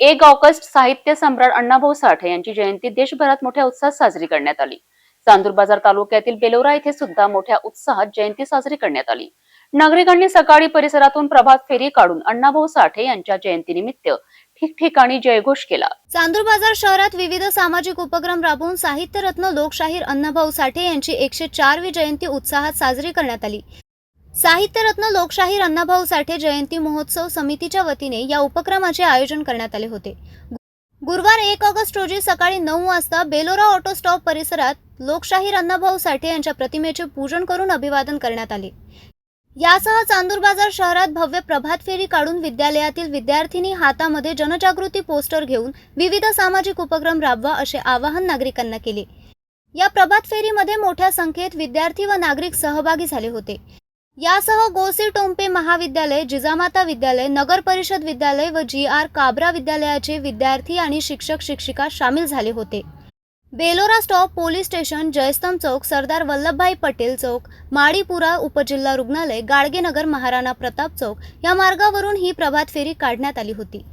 एक ऑगस्ट साहित्य सम्राट अण्णाभाऊ साठे यांची जयंती देशभरात मोठ्या उत्साहात साजरी करण्यात आली. चांदूर बाजार तालुक्यातील बेलोरा येथे सुद्धा मोठ्या उत्साहात जयंती साजरी करण्यात आली. नागरिकांनी सकाळी परिसरातून प्रभात फेरी काढून अण्णाभाऊ साठे यांच्या जयंतीनिमित्त ठिकठिकाणी जयघोष केला. चांदूर बाजार शहरात विविध सामाजिक उपक्रम राबवून साहित्यरत्न लोकशाहीर अण्णाभाऊ साठे यांची एकशे चारवी जयंती उत्साहात साजरी करण्यात आली. साहित्यरत्न लोकशाहीर अण्णाभाऊ साठे जयंती महोत्सव समितीच्या वतीने या उपक्रमाचे आयोजन करण्यात आले होते. गुरुवार एक ऑगस्ट रोजी सकाळी नऊ वाजता बेलोरा ऑटो स्टॉप परिसरात लोकशाहीर अण्णाभाऊ साठे यांच्या प्रतिमेचे पूजन करून अभिवादन करण्यात आले. यासह चांदूर बाजार शहरात भव्य प्रभात फेरी काढून विद्यालयातील विद्यार्थिनी हातामध्ये जनजागृती पोस्टर घेऊन विविध सामाजिक उपक्रम राबवा असे आवाहन नागरिकांना केले. या प्रभात फेरीमध्ये मोठ्या संख्येत विद्यार्थी व नागरिक सहभागी झाले होते. यासह गोसी टोंपे महाविद्यालय जिजामाता विद्यालय नगर परिषद विद्यालय व जी आर काबरा विद्यालयाचे विद्यार्थी आणि शिक्षक शिक्षिका सामील झाले होते. Belora stop police station Jaystambh Chowk Sardar Vallabhbhai Patel Chowk Madipura उपजिल्हा रुग्णालय गाडगेनगर महाराणा प्रताप चौक या मार्गावरून ही प्रभात फेरी काढण्यात आली होती.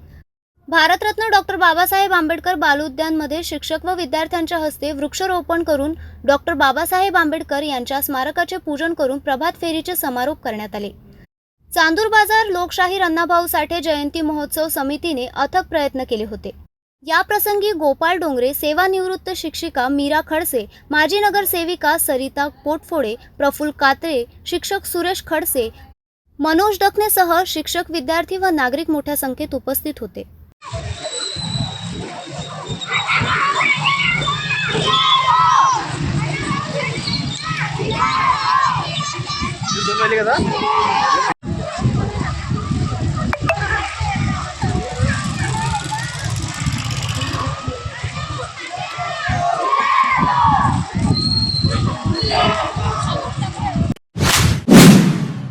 भारतरत्न डॉक्टर बाबासाहेब आंबेडकर बालउद्यानमध्ये शिक्षक व विद्यार्थ्यांच्या हस्ते वृक्षारोपण करून डॉक्टर बाबासाहेब आंबेडकर यांच्या स्मारकाचे पूजन करून प्रभात फेरीचे समारोप करण्यात आले. चांदूर बाजार लोकशाहीर अण्णाभाऊ साठे जयंती महोत्सव समितीने अथक प्रयत्न केले होते. या प्रसंगी गोपाळ डोंगरे सेवानिवृत्त शिक्षिका मीरा खडसे माजी नगरसेविका सरिता पोटफोडे प्रफुल्ल कात्रे शिक्षक सुरेश खडसे मनोज डकनेसह शिक्षक विद्यार्थी व नागरिक मोठ्या संख्येत उपस्थित होते. యుద్ధం వెళ్ళి కదా Yeah.